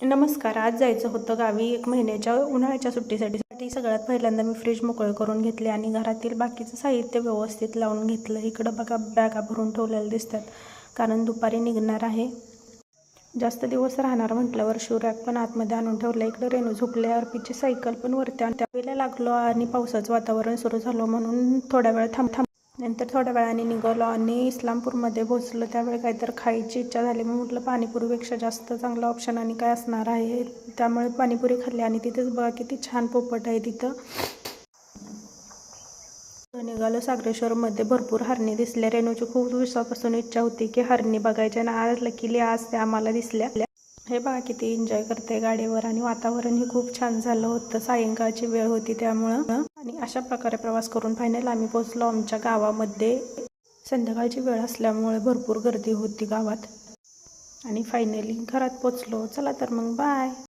नमस्कार आज जायचं होतं गावी एक महिन्याच्या उन्हाळ्याच्या सुट्टीसाठी. साठी सगळ्यात पहिल्यांदा मी फ्रीज मोकळं करून घेतले आणि घरातील बाकीचं साहित्य व्यवस्थित लावून घेतलं. इकडं बघा बॅगा भरून ठेवलेल्या दिसतात कारण दुपारी निघणार आहे. जास्त दिवस राहणार म्हटल्यावर शिवरॅक पण आतमध्ये आणून ठेवलं. इकडं रेणू झोपले अर्पीची सायकल पण वरती आणि त्यावेळेला लागलो आणि पावसाचं वातावरण सुरू झालं म्हणून थोड्या वेळ थांब थांब नंतर थोड्या वेळाने निघालो आणि इस्लामपूरमध्ये पोहोचलो. त्यावेळी काहीतरी खायची इच्छा झाली. मग म्हटलं पाणीपुरीपेक्षा जास्त चांगला ऑप्शन आणि काय असणार आहे? त्यामुळे पाणीपुरी खाल्ली आणि तिथेच बघा किती छान पोपट आहे तिथं. निघालो सागरेश्वरमध्ये. भरपूर हरणी दिसल्या. रेणूची खूप दिवसापासून इच्छा होती की हरणी बघायच्या आणि आज लकीली आज त्या आम्हाला दिसल्या. हे बघा किती एन्जॉय करते गाडीवर आणि वातावरणही खूप छान झालं होतं. सायंकाळची वेळ होती त्यामुळं. आणि अशा प्रकारे प्रवास करून फायनल आम्ही पोहोचलो आमच्या गावामध्ये. संध्याकाळची वेळ असल्यामुळे भरपूर गर्दी होती गावात. आणि फायनली घरात पोचलो चला तर मग बाय